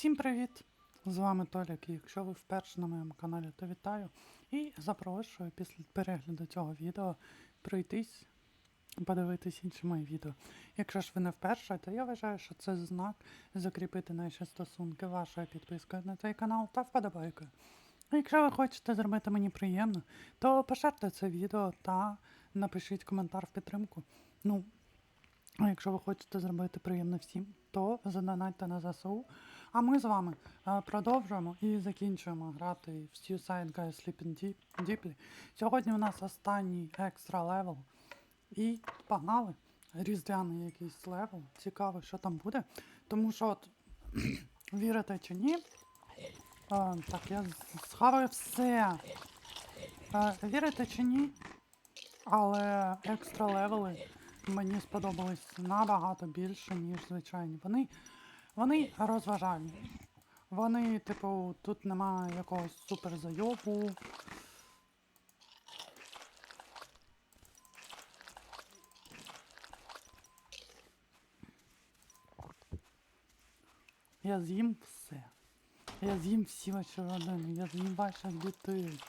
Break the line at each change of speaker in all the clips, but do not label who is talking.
Всім привіт! З вами Толік. І якщо ви вперше на моєму каналі, то вітаю і запрошую після перегляду цього відео пройтись, подивитись інші мої відео. Якщо ж ви не вперше, то я вважаю, що це знак закріпити наші стосунки вашою підпискою на цей канал та вподобайкою. А Якщо ви хочете зробити мені приємно, то поширте це відео та напишіть коментар в підтримку. Ну, а якщо ви хочете зробити приємно всім, то задонатьте на ЗСУ. А ми з вами е, продовжуємо і закінчуємо грати в Suicide Guy Sleeping Deeply. Сьогодні у нас останній екстра левел. І погнали. Різдвяний якийсь левел. Цікаво, що там буде. Тому що от вірите чи ні. е, так, я схаваю все. Е, вірите чи ні? Але екстра левели мені сподобались набагато більше, ніж звичайні. Вони, вони розважальні. Вони, типу, тут немає якогось суперзайобу. Я з'їм все. Я з'їм всі ваші родини, я з'їм ваших дітей.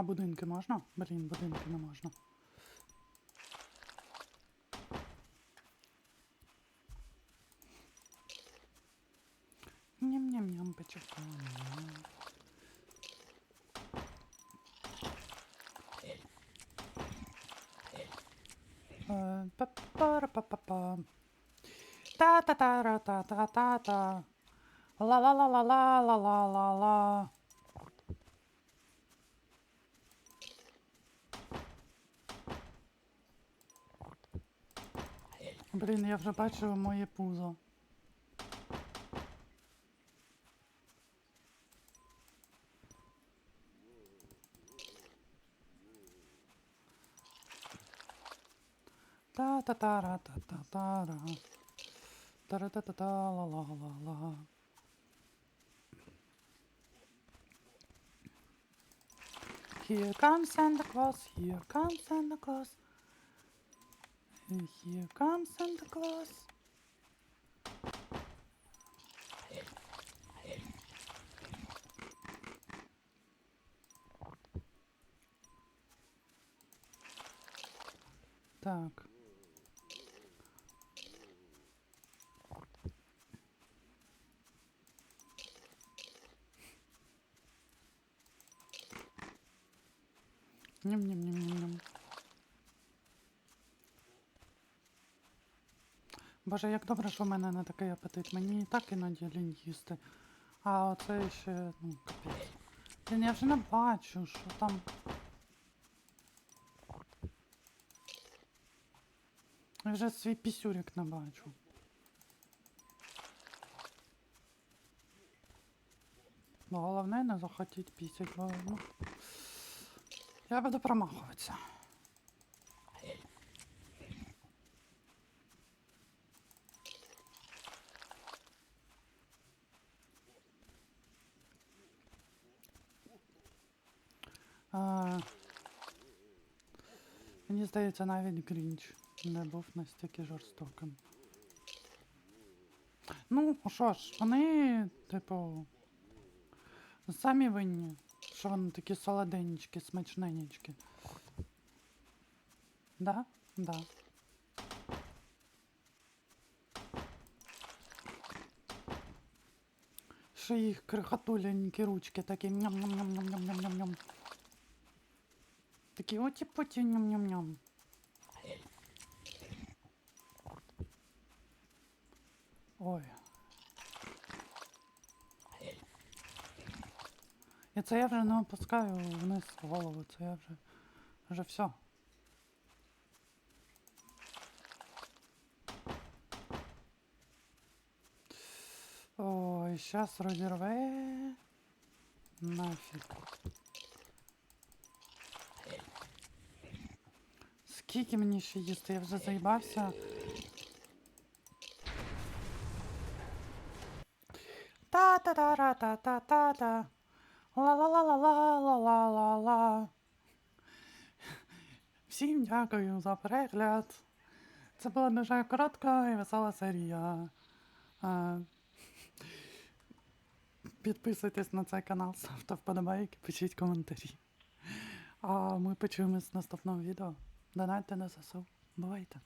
А будинки можна? Блін, будинки не можна. Ням-ням-ням, почекаємо. Е, па-пара-па-па-па. Та-та-та-ра-та-та-та-та. Ла-ла-ла-ла-ла-ла-ла-ла-ла. Блін, я вже бачила моє пузо. та та та ра та та та ра та ра та та та ла ла ла ла Here comes Santa Claus, here comes Santa Claus. And Here comes Santa Claus. Так. Ням-ням-ням-ням. Боже, як добре, що в мене не такий апетит. Мені і так іноді лінь їсти. А оце ще, ну, капець. Блін, я вже не бачу, що там. Я вже свій пісюрик не бачу. Головне не захотіть пісять, бо ну, я буду промахуватися. А, мені здається, навіть Грінч не був настільки жорстоким. Ну, що ж, вони, типу, самі винні, що вони такі солоденечкі, смачненечкі. Да? Да. Що їх крихотуленькі ручки такі ням-ням-ням-ням-ням-ням-ням. Такі оті-поті ням-ням-ням. Ой. І це я вже не опускаю вниз голову, це я вже вже все. Ой, щас розірве. Нафіг. Скільки мені ще їсти? Я вже заїбався. Та-та-та-та-та-та-та. Ла-ла-ла-ла-ла-ла-ла-ла. Всім дякую за перегляд. Це була дуже коротка і весела серія. Підписуйтесь на цей канал, ставте вподобайки, пишіть коментарі. А ми почуємось з наступного відео. Донайте на ЗСУ. Бувайте!